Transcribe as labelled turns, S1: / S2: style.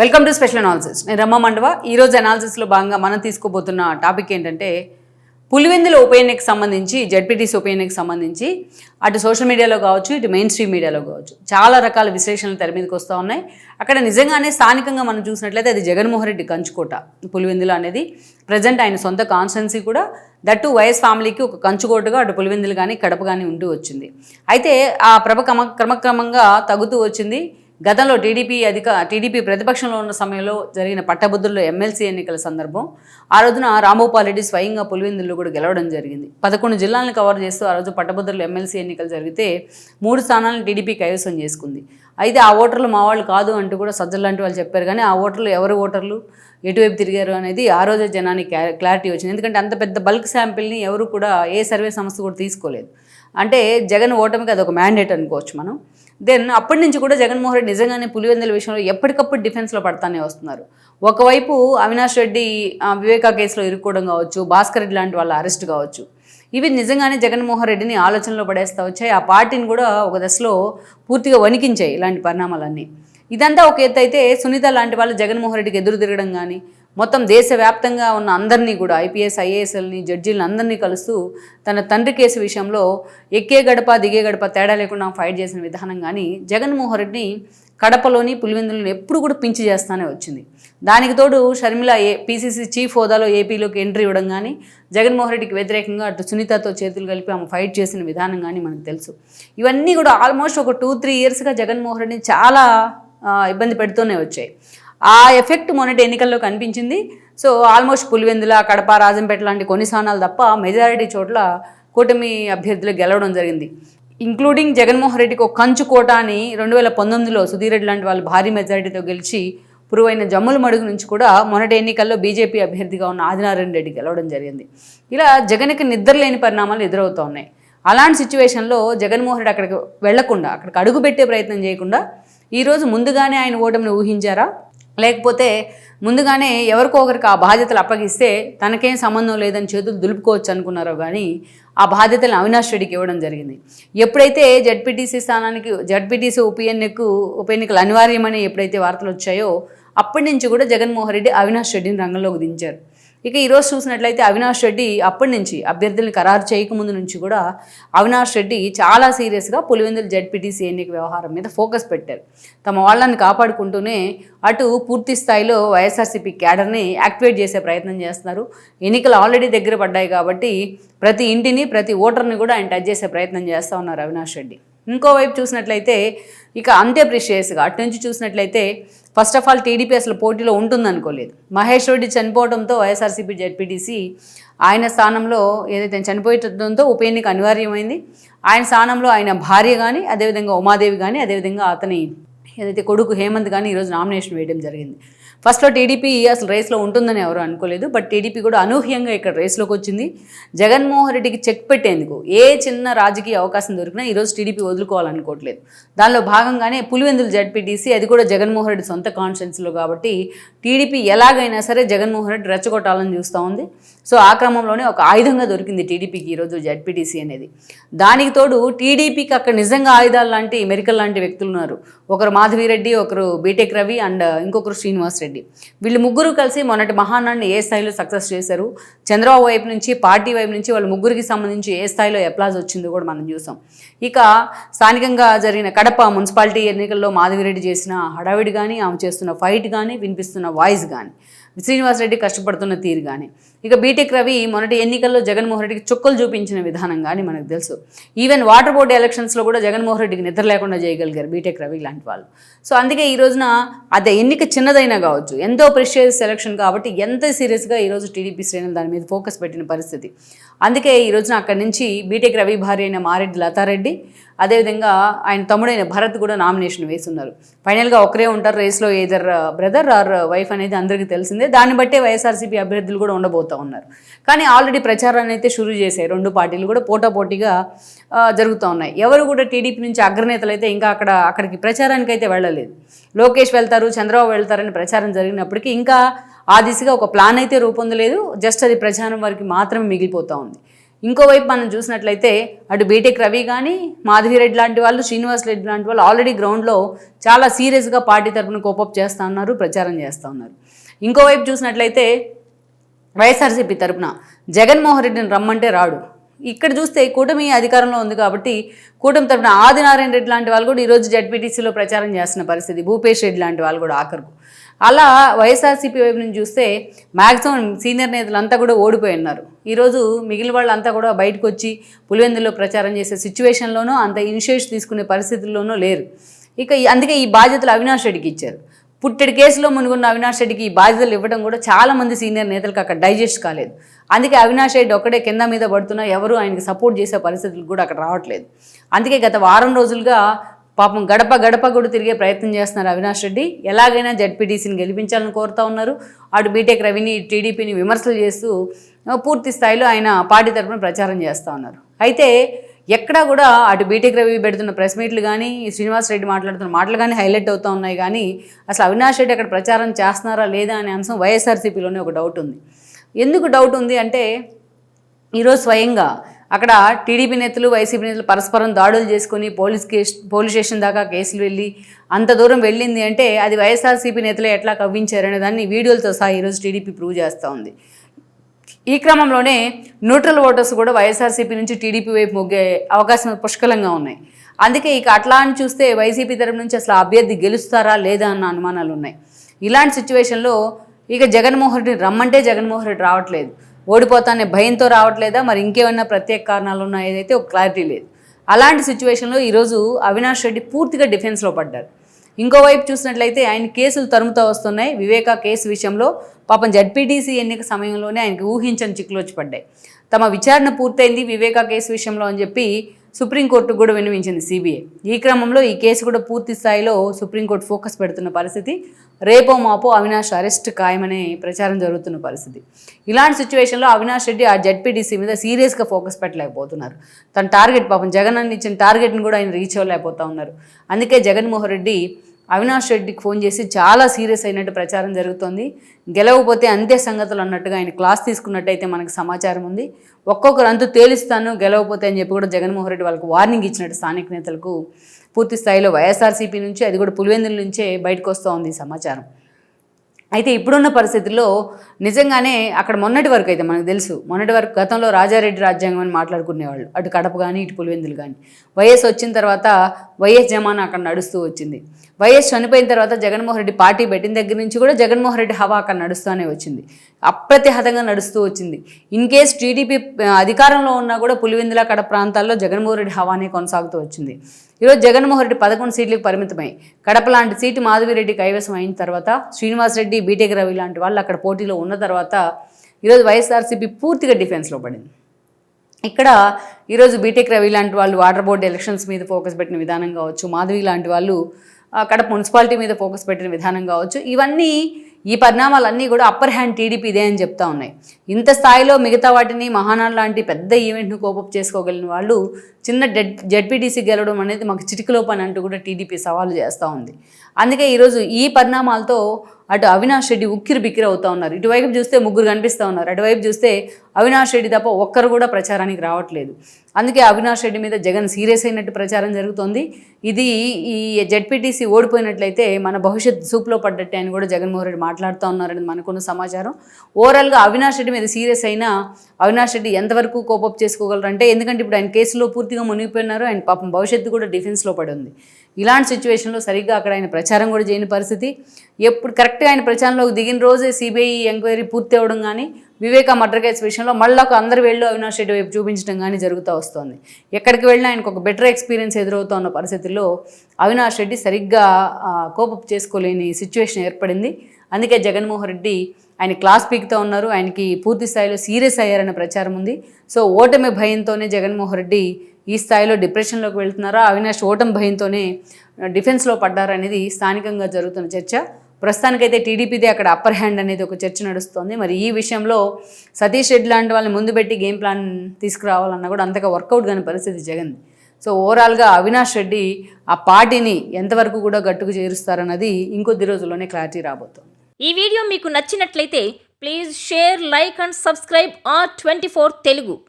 S1: Welcome to special analysis నేను రమ్మ మండవ. ఈరోజు అనాలిసిస్లో భాగంగా మనం తీసుకోబోతున్న టాపిక్ ఏంటంటే పులివెందుల ఉప ఎన్నికకు సంబంధించి జడ్పీటీసీ ఉప ఎన్నికకు సంబంధించి అటు సోషల్ మీడియాలో కావచ్చు ఇటు మెయిన్ స్ట్రీమ్ మీడియాలో కావచ్చు. చాలా రకాల విశ్లేషణలు తెర మీదకి వస్తూ ఉన్నాయి. అక్కడ నిజంగానే స్థానికంగా మనం చూసినట్లయితే అది జగన్మోహన్ రెడ్డి కంచుకోట. పులివెందుల అనేది ప్రజెంట్ ఆయన సొంత కాన్స్టెన్సీ కూడా. దట్టు వైఎస్ ఫ్యామిలీకి ఒక కంచుకోటగా అటు పులివెందులు కానీ కడప కానీ ఉంటూ వచ్చింది. అయితే ఆ ప్రభ క్రమ క్రమక్రమంగా తగ్గుతూ వచ్చింది. గతంలో టీడీపీ అధిక టీడీపీ ప్రతిపక్షంలో ఉన్న సమయంలో జరిగిన పట్టభద్రుల్లో ఎమ్మెల్సీ ఎన్నికల సందర్భం ఆ రోజున రామగోపాల్ రెడ్డి స్వయంగా పులివెందుల్లో కూడా గెలవడం జరిగింది. పదకొండు జిల్లాలను కవర్ చేస్తూ ఆ రోజు పట్టభద్రులు ఎమ్మెల్సీ ఎన్నికలు జరిగితే మూడు స్థానాలను టీడీపీ కైవసం చేసుకుంది. అయితే ఆ ఓటర్లు మా వాళ్ళు కాదు అంటూ కూడా సజ్జలు లాంటి వాళ్ళు చెప్పారు. కానీ ఆ ఓటర్లు ఎవరు ఓటర్లు? ఎటువైపు తిరిగారు అనేది ఆ రోజే జనానికి క్లారిటీ వచ్చింది. ఎందుకంటే అంత పెద్ద బల్క్ శాంపిల్ని ఎవరు కూడా ఏ సర్వే సంస్థ కూడా తీసుకోలేదు. అంటే జగన్ ఓటమికి అది ఒక మ్యాండేట్ అనుకోవచ్చు మనం. దెన్ అప్పటి నుంచి కూడా జగన్మోహన్ రెడ్డి నిజంగానే పులివెందుల విషయంలో ఎప్పటికప్పుడు డిఫెన్స్లో పడతానే వస్తున్నారు. ఒకవైపు అవినాష్ రెడ్డి వివేకా కేసులో ఇరుక్కోవడం కావచ్చు భాస్కర్ రెడ్డి లాంటి వాళ్ళ అరెస్ట్ కావచ్చు. ఇవి నిజంగానే జగన్మోహన్ రెడ్డిని ఆలోచనలో పడేస్తా వచ్చాయి. ఆ పార్టీని కూడా ఒక దశలో పూర్తిగా వణికించాయి ఇలాంటి పరిణామాలన్నీ. ఇదంతా ఒక ఎత్తు అయితే సునీత లాంటి వాళ్ళు జగన్మోహన్ రెడ్డికి ఎదురు తిరగడం కానీ మొత్తం దేశవ్యాప్తంగా ఉన్న అందరినీ కూడా ఐపీఎస్ ఐఏఎస్ఎల్ని జడ్జీలను అందరినీ కలుస్తూ తన తండ్రి కేసు విషయంలో ఎక్కే గడప దిగే గడప తేడా లేకుండా ఫైట్ చేసిన విధానం కానీ జగన్మోహన్ రెడ్డిని కడపలోని పులివెందులను ఎప్పుడు కూడా పించి చేస్తానే వచ్చింది. దానికి తోడు షర్మిల ఏ పీసీసీ చీఫ్ హోదాలో ఏపీలోకి ఎంట్రీ ఇవ్వడం కానీ జగన్మోహన్ రెడ్డికి వ్యతిరేకంగా అటు సునీతతో చేతులు కలిపి ఆమె ఫైట్ చేసిన విధానం కానీ మనకు తెలుసు. ఇవన్నీ కూడా ఆల్మోస్ట్ ఒక టూ త్రీ ఇయర్స్గా జగన్మోహన్ రెడ్డిని చాలా ఇబ్బంది పెడుతూనే వచ్చాయి. ఆ ఎఫెక్ట్ మొన్నటి ఎన్నికల్లో కనిపించింది. సో ఆల్మోస్ట్ పులివెందుల కడప రాజంపేట లాంటి కొన్ని స్థానాలు తప్ప మెజారిటీ చోట్ల కూటమి అభ్యర్థులు గెలవడం జరిగింది. ఇంక్లూడింగ్ జగన్మోహన్ రెడ్డికి ఒక కంచు కోట అని రెండు వేల పంతొమ్మిదిలో సుధీర్ రెడ్డి లాంటి వాళ్ళు భారీ మెజారిటీతో గెలిచి పురువైన జమ్ముల మడుగు నుంచి కూడా మొన్నటి ఎన్నికల్లో బీజేపీ అభ్యర్థిగా ఉన్న ఆదినారాయణ రెడ్డి గెలవడం జరిగింది. ఇలా జగన్కి నిద్రలేని పరిణామాలు ఎదురవుతూ ఉన్నాయి. అలాంటి సిచ్యువేషన్లో జగన్మోహన్ రెడ్డి అక్కడికి వెళ్ళకుండా అక్కడికి అడుగు పెట్టే ప్రయత్నం చేయకుండా ఈరోజు ముందుగానే ఆయన ఓటమిని ఊహించారా? లేకపోతే ముందుగానే ఎవరికో ఒకరికి ఆ బాధ్యతలు అప్పగిస్తే తనకేం సంబంధం లేదని చేతులు దులుపుకోవచ్చు అనుకున్నారో కానీ ఆ బాధ్యతలను అవినాష్ రెడ్డికి ఇవ్వడం జరిగింది. ఎప్పుడైతే జడ్పీటీసీ స్థానానికి జడ్పీటీసీ ఉప ఎన్నికకు ఉప ఎన్నికలు అనివార్యమని ఎప్పుడైతే వార్తలు వచ్చాయో అప్పటి నుంచి కూడా జగన్మోహన్ రెడ్డి అవినాష్ రెడ్డిని రంగంలోకి దించారు. ఇక ఈరోజు చూసినట్లయితే అవినాష్ రెడ్డి అప్పటి నుంచి అభ్యర్థుల్ని ఖరారు చేయకముందు నుంచి కూడా అవినాష్ రెడ్డి చాలా సీరియస్గా పులివెందుల జడ్పీటీసీ ఎన్నిక వ్యవహారం మీద ఫోకస్ పెట్టారు. తమ వాళ్ళని కాపాడుకుంటూనే అటు పూర్తి స్థాయిలో వైఎస్ఆర్సీపీ క్యాడర్ని యాక్టివేట్ చేసే ప్రయత్నం చేస్తున్నారు. ఎన్నికలు ఆల్రెడీ దగ్గర పడ్డాయి కాబట్టి ప్రతి ఇంటిని ప్రతి ఓటర్ని కూడా ఆయన టచ్ చేసే ప్రయత్నం చేస్తూ ఉన్నారు అవినాష్ రెడ్డి. ఇంకోవైపు చూసినట్లయితే ఇక అంతే ప్రిషియస్గా అటు నుంచి చూసినట్లయితే ఫస్ట్ ఆఫ్ ఆల్ టీడీపీ అసలు పోటీలో ఉంటుందనుకోలేదు. మహేష్ రెడ్డి చనిపోవడంతో వైఎస్ఆర్సీపీ జడ్పీటీసీ ఆయన స్థానంలో ఏదైతే చనిపోయడంతో ఉప ఎన్నిక అనివార్యమైంది. ఆయన స్థానంలో ఆయన భార్య కానీ అదేవిధంగా ఉమాదేవి కానీ అదేవిధంగా అతని ఏదైతే కొడుకు హేమంత్ కానీ ఈరోజు నామినేషన్ వేయడం జరిగింది. ఫస్ట్లో టీడీపీ అసలు రేస్లో ఉంటుందని ఎవరు అనుకోలేదు బట్ టీడీపీ కూడా అనూహ్యంగా ఇక్కడ రేస్లోకి వచ్చింది. జగన్మోహన్ రెడ్డికి చెక్ పెట్టేందుకు ఏ చిన్న రాజకీయ అవకాశం దొరికినా ఈరోజు టీడీపీ వదులుకోవాలనుకోవట్లేదు. దానిలో భాగంగానే పులివెందులు జడ్పీటీసీ అది కూడా జగన్మోహన్ రెడ్డి సొంత కాన్స్టిట్యున్సీలో కాబట్టి టీడీపీ ఎలాగైనా సరే జగన్మోహన్ రెడ్డి రెచ్చగొట్టాలని చూస్తూ ఉంది. సో ఆ క్రమంలోనే ఒక ఆయుధంగా దొరికింది టీడీపీకి ఈరోజు జడ్పీటీసీ అనేది. దానికి తోడు టీడీపీకి అక్కడ నిజంగా ఆయుధాలు లాంటి మెరికల్ లాంటి వ్యక్తులు ఉన్నారు. ఒకరు మాధవిరెడ్డి ఒకరు బీటెక్ రవి అండ్ ఇంకొకరు శ్రీనివాస్ రెడ్డి. వీళ్ళు ముగ్గురు కలిసి మొన్నటి మహానాన్ని ఏ స్థాయిలో సక్సెస్ చేశారు? చంద్రబాబు వైపు నుంచి పార్టీ వైపు నుంచి వాళ్ళ ముగ్గురికి సంబంధించి ఏ స్థాయిలో అప్లాజ్ వచ్చిందో కూడా మనం చూసాం. ఇక స్థానికంగా జరిగిన కడప మున్సిపాలిటీ ఎన్నికల్లో మాధవిరెడ్డి చేసిన హడావిడి కానీ ఆమె చేస్తున్న ఫైట్ కానీ వినిపిస్తున్న వాయిస్ కానీ శ్రీనివాసరెడ్డి కష్టపడుతున్న తీరు కానీ ఇక బీటెక్ రవి మొన్నటి ఎన్నికల్లో జగన్మోహన్ రెడ్డికి చుక్కలు చూపించిన విధానం కానీ మనకు తెలుసు. ఈవెన్ వాటర్ బోర్డు ఎలక్షన్స్లో కూడా జగన్మోహన్ రెడ్డికి నిద్ర లేకుండా చేయగలిగారు బీటెక్ రవి లాంటి వాళ్ళు. సో అందుకే ఈ రోజున అదే ఎన్నిక చిన్నదైనా కావచ్చు ఎంతో ప్రెషియస్ సెలక్షన్ కాబట్టి ఎంత సీరియస్గా ఈరోజు టీడీపీ శ్రేణులు దాని మీద ఫోకస్ పెట్టిన పరిస్థితి. అందుకే ఈ రోజున అక్కడి నుంచి బీటెక్ రవి భార్య అయిన మారెడ్డి లతారెడ్డి అదేవిధంగా ఆయన తమ్ముడైన భరత్ కూడా నామినేషన్ వేస్తున్నారు ఫైనల్గా ఒకరే ఉంటారు రేస్లో ఏదర్ బ్రదర్ ఆర్ వైఫ్ అనేది అందరికీ తెలిసిందే. దాన్ని బట్టే వైఎస్ఆర్సీపీ అభ్యర్థులు కూడా ఉండబోతూ ఉన్నారు. కానీ ఆల్రెడీ ప్రచారాన్ని అయితే షురూ చేశాయి. రెండు పార్టీలు కూడా పోటాపోటీగా uh, జరుగుతూ ఉన్నాయి. ఎవరు కూడా టీడీపీ నుంచి అగ్రనేతలు అయితే ఇంకా అక్కడ అక్కడికి ప్రచారానికి అయితే వెళ్ళలేదు. లోకేష్ వెళ్తారు చంద్రబాబు వెళ్తారని ప్రచారం జరిగినప్పటికీ ఇంకా ఆ దిశగా ఒక ప్లాన్ అయితే రూపొందలేదు. జస్ట్ అది ప్రచారం వారికి మాత్రమే మిగిలిపోతూ ఉంది. ఇంకోవైపు మనం చూసినట్లయితే అటు బీటెక్ రవి కానీ మాధవిరెడ్డి లాంటి వాళ్ళు శ్రీనివాస్ రెడ్డి లాంటి వాళ్ళు ఆల్రెడీ గ్రౌండ్లో చాలా సీరియస్గా పార్టీ తరపున కోపప్ చేస్తూ ఉన్నారు ప్రచారం చేస్తూ ఉన్నారు. ఇంకోవైపు చూసినట్లయితే వైఎస్ఆర్సీపీ తరఫున జగన్మోహన్ రెడ్డిని రమ్మంటే రాడు. ఇక్కడ చూస్తే కూటమి అధికారంలో ఉంది కాబట్టి కూటమి తరపున ఆదినారాయణ రెడ్డి లాంటి వాళ్ళు కూడా ఈరోజు జడ్పీటీసీలో ప్రచారం చేస్తున్న పరిస్థితి. భూపేష్ రెడ్డి లాంటి వాళ్ళు కూడా ఆఖరుకు. అలా వైఎస్ఆర్సీపీ వైపు నుంచి చూస్తే మ్యాక్సిమం సీనియర్ నేతలంతా కూడా ఓడిపోయి ఉన్నారు. ఈరోజు మిగిలిన వాళ్ళంతా కూడా బయటకు వచ్చి పులివెందులో ప్రచారం చేసే సిచ్యువేషన్లోనూ అంత ఇనిషియేటివ్ తీసుకునే పరిస్థితుల్లోనూ లేరు. ఇక అందుకే ఈ బాధ్యతలు అవినాష్ రెడ్డికి ఇచ్చారు. పుట్టెడు కేసులో మునుగున్న అవినాష్ రెడ్డికి ఈ బాధ్యతలు ఇవ్వడం కూడా చాలా మంది సీనియర్ నేతలకు అక్కడ డైజెస్ట్ కాలేదు. అందుకే అవినాష్ రెడ్డి ఒక్కడే కింద మీద పడుతున్నా ఎవరు ఆయనకి సపోర్ట్ చేసే పరిస్థితులు కూడా అక్కడ రావట్లేదు. అందుకే గత వారం రోజులుగా పాపం గడప గడప కూడా తిరిగే ప్రయత్నం చేస్తున్నారు అవినాష్ రెడ్డి. ఎలాగైనా జడ్పీటీసీని గెలిపించాలని కోరుతా ఉన్నారు. అటు బీటెక్ రవిని టీడీపీని విమర్శలు చేస్తూ పూర్తి స్థాయిలో ఆయన పార్టీ తరఫున ప్రచారం చేస్తూ ఉన్నారు. అయితే ఎక్కడా కూడా అటు బీటెక్ రవి పెడుతున్న ప్రెస్ మీట్లు కానీ శ్రీనివాస్ రెడ్డి మాట్లాడుతున్న మాటలు కానీ హైలైట్ అవుతూ ఉన్నాయి కానీ అసలు అవినాష్ రెడ్డి అక్కడ ప్రచారం చేస్తున్నారా లేదా అనే అంశం వైఎస్ఆర్సీపీలోనే ఒక డౌట్ ఉంది. ఎందుకు డౌట్ ఉంది అంటే ఈరోజు స్వయంగా అక్కడ టీడీపీ నేతలు వైసీపీ నేతలు పరస్పరం దాడులు చేసుకొని పోలీస్ కేసు పోలీస్ స్టేషన్ దాకా కేసులు వెళ్ళి అంత దూరం వెళ్ళింది అంటే అది వైఎస్ఆర్సీపీ నేతలే ఎట్లా కవ్వించారనే దాన్ని వీడియోలతో సహా ఈరోజు టీడీపీ ప్రూవ్ చేస్తూ ఉంది. ఈ క్రమంలోనే న్యూట్రల్ ఓటర్స్ కూడా వైఎస్ఆర్సీపీ నుంచి టీడీపీ వైపు మొగ్గే అవకాశం పుష్కలంగా ఉన్నాయి. అందుకే ఇక అట్లా అని చూస్తే వైసీపీ తరపు నుంచి అసలు అభ్యర్థి గెలుస్తారా లేదా అన్న అనుమానాలు ఉన్నాయి. ఇలాంటి సిచ్యువేషన్లో ఇక జగన్మోహన్ రెడ్డి రమ్మంటే జగన్మోహన్ రెడ్డి రావట్లేదు. ఓడిపోతానే భయంతో రావట్లేదా? మరి ఇంకేమైనా ప్రత్యేక కారణాలు ఉన్నాయైతే ఒక క్లారిటీ లేదు. అలాంటి సిచ్యువేషన్లో ఈరోజు అవినాష్ రెడ్డి పూర్తిగా డిఫెన్స్లో పడ్డారు. ఇంకోవైపు చూసినట్లయితే ఆయన కేసులు తరుముతూ వస్తున్నాయి. వివేకా కేసు విషయంలో పాపం జడ్పీటీసీ ఎన్నిక సమయంలోనే ఆయనకి ఊహించని చిక్కులు వచ్చి పడ్డాయి. తమ విచారణ పూర్తయింది వివేకా కేసు విషయంలో అని చెప్పి సుప్రీంకోర్టు కూడా వినిపించింది సిబిఐ. ఈ క్రమంలో ఈ కేసు కూడా పూర్తి స్థాయిలో సుప్రీంకోర్టు ఫోకస్ పెడుతున్న పరిస్థితి రేపో మాపో అవినాష్ అరెస్ట్ ఖాయమనే ప్రచారం జరుగుతున్న పరిస్థితి. ఇలాంటి సిచ్యువేషన్లో అవినాష్ రెడ్డి ఆ జడ్పీటీసీ మీద సీరియస్గా ఫోకస్ పెట్టలేకపోతున్నారు. తన టార్గెట్ పాపం జగన్ అన్న ఇచ్చిన టార్గెట్ని కూడా ఆయన రీచ్ అవ్వలేకపోతా ఉన్నారు. అందుకే జగన్మోహన్ రెడ్డి అవినాష్ రెడ్డికి ఫోన్ చేసి చాలా సీరియస్ అయినట్టు ప్రచారం జరుగుతోంది. గెలవకపోతే అంతే సంగతులు అన్నట్టుగా ఆయన క్లాస్ తీసుకున్నట్టయితే మనకు సమాచారం ఉంది. ఒక్కొక్కరు అంతు తేలిస్తాను గెలవకపోతే అని చెప్పి కూడా జగన్మోహన్ రెడ్డి వాళ్ళకు వార్నింగ్ ఇచ్చినట్టు స్థానిక నేతలకు పూర్తి స్థాయిలో వైఎస్ఆర్సీపీ నుంచి అది కూడా పులివెందుల నుంచే బయటకు వస్తూ ఉంది సమాచారం. అయితే ఇప్పుడున్న పరిస్థితుల్లో నిజంగానే అక్కడ మొన్నటి వరకు అయితే మనకు తెలుసు మొన్నటి వరకు గతంలో రాజారెడ్డి రాజ్యాంగం అని మాట్లాడుకునేవాళ్ళు. అటు కడప కానీ ఇటు పులివెందులు కానీ వైఎస్ వచ్చిన తర్వాత వైఎస్ జమానా అక్కడ నడుస్తూ వచ్చింది. వైఎస్ చనిపోయిన తర్వాత జగన్మోహన్ రెడ్డి పార్టీ పెట్టిన దగ్గర నుంచి కూడా జగన్మోహన్ రెడ్డి హవా అక్కడ నడుస్తూనే వచ్చింది. అప్రతిహతంగా నడుస్తూ వచ్చింది. ఇన్ కేస్ టీడీపీ అధికారంలో ఉన్నా కూడా పులివెందుల కడ ప్రాంతాల్లో జగన్మోహన్ రెడ్డి హవానే కొనసాగుతూ వచ్చింది. ఈరోజు జగన్మోహన్ రెడ్డి పదకొండు సీట్లకు పరిమితమై కడప లాంటి సీటు మాధవిరెడ్డి కైవసం అయిన తర్వాత శ్రీనివాస్ రెడ్డి బీటెక్ రవి లాంటి వాళ్ళు అక్కడ పోటీలో ఉన్న తర్వాత ఈరోజు వైఎస్ఆర్సీపీ పూర్తిగా డిఫెన్స్లో పడింది. ఇక్కడ ఈరోజు బీటెక్ రవి లాంటి వాళ్ళు వాటర్ బోర్డు ఎలక్షన్స్ మీద ఫోకస్ పెట్టిన విధానం కావచ్చు మాధవి లాంటి వాళ్ళు కడప మున్సిపాలిటీ మీద ఫోకస్ పెట్టిన విధానం కావచ్చు ఇవన్నీ ఈ పరిణామాలన్నీ కూడా అప్పర్ హ్యాండ్ టీడీపీదే అని చెప్తా ఉన్నాయి. ఇంత స్థాయిలో మిగతా వాటిని మహానాడు లాంటి పెద్ద ఈవెంట్ను కోపప్ చేసుకోగలిగిన వాళ్ళు చిన్న డెడ్ జడ్పీటీసీ గెలవడం అనేది మాకు చిటికలో పని అంటూ కూడా టీడీపీ సవాలు చేస్తూ ఉంది. అందుకే ఈరోజు ఈ పరిణామాలతో అటు అవినాష్ రెడ్డి ఉక్కిరి బిక్కిరి అవుతా ఉన్నారు. ఇటువైపు చూస్తే ముగ్గురు కనిపిస్తూ ఉన్నారు. అటువైపు చూస్తే అవినాష్ రెడ్డి తప్ప ఒక్కరు కూడా ప్రచారానికి రావట్లేదు. అందుకే అవినాష్ రెడ్డి మీద జగన్ సీరియస్ అయినట్టు ప్రచారం జరుగుతోంది. ఇది ఈ జడ్పీటీసీ ఓడిపోయినట్లయితే మన భవిష్యత్ సూప్లో పడ్డట్టే అని కూడా జగన్మోహన్ రెడ్డి మాట్లాడుతూ ఉన్నారని మనకున్న సమాచారం. ఓవరాల్గా అవినాష్ రెడ్డి మీద సీరియస్ అయినా అవినాష్ రెడ్డి ఎంతవరకు కోపప్ చేసుకోగలరు అంటే ఎందుకంటే ఇప్పుడు ఆయన కేసులో పూర్తిగా మునిగిపోయినారు. ఆయన పాపం భవిష్యత్తు కూడా డిఫెన్స్లో పడి ఉంది. ఇలాంటి సిచ్యువేషన్లో సరిగ్గా అక్కడ ఆయన ప్రచారం కూడా చేయని పరిస్థితి. ఎప్పుడు కరెక్ట్ కరెక్ట్గా ఆయన ప్రచారంలోకి దిగిన రోజే సిబిఐ ఎంక్వైరీ పూర్తి అవ్వడం కానీ వివేక మర్డర్ కేసు విషయంలో మళ్ళీ ఒక అందరు వెళ్ళి అవినాష్ రెడ్డి వైపు చూపించడం కానీ జరుగుతూ వస్తుంది. ఎక్కడికి వెళ్ళినా ఆయనకు ఒక బెటర్ ఎక్స్పీరియన్స్ ఎదురవుతున్న పరిస్థితుల్లో అవినాష్ రెడ్డి సరిగ్గా కోపప్ చేసుకోలేని సిచ్యువేషన్ ఏర్పడింది. అందుకే జగన్మోహన్ రెడ్డి ఆయన క్లాస్ పీక్తో ఉన్నారు. ఆయనకి పూర్తి స్థాయిలో సీరియస్ అయ్యారనే ప్రచారం ఉంది. సో ఓటమి భయంతోనే జగన్మోహన్ రెడ్డి ఈ స్థాయిలో డిప్రెషన్లోకి వెళ్తున్నారా? అవినాష్ ఓటమి భయంతోనే డిఫెన్స్లో పడ్డారనేది స్థానికంగా జరుగుతున్న చర్చ. ప్రస్తుతానికైతే టీడీపీదే అక్కడ అప్పర్ హ్యాండ్ అనేది ఒక చర్చ నడుస్తోంది. మరి ఈ విషయంలో సతీష్ రెడ్డి లాంటి వాళ్ళని ముందు పెట్టి గేమ్ ప్లాన్ తీసుకురావాలన్నా కూడా అంతగా వర్కౌట్ కాని పరిస్థితి జగన్ సో ఓవరాల్గా అవినాష్ రెడ్డి ఆ పార్టీని ఎంతవరకు కూడా గట్టుకు చేరుస్తారన్నది ఇంకొద్ది రోజుల్లోనే క్లారిటీ రాబోతోంది.
S2: ఈ వీడియో మీకు నచ్చినట్లయితే please share like and subscribe R twenty Telugu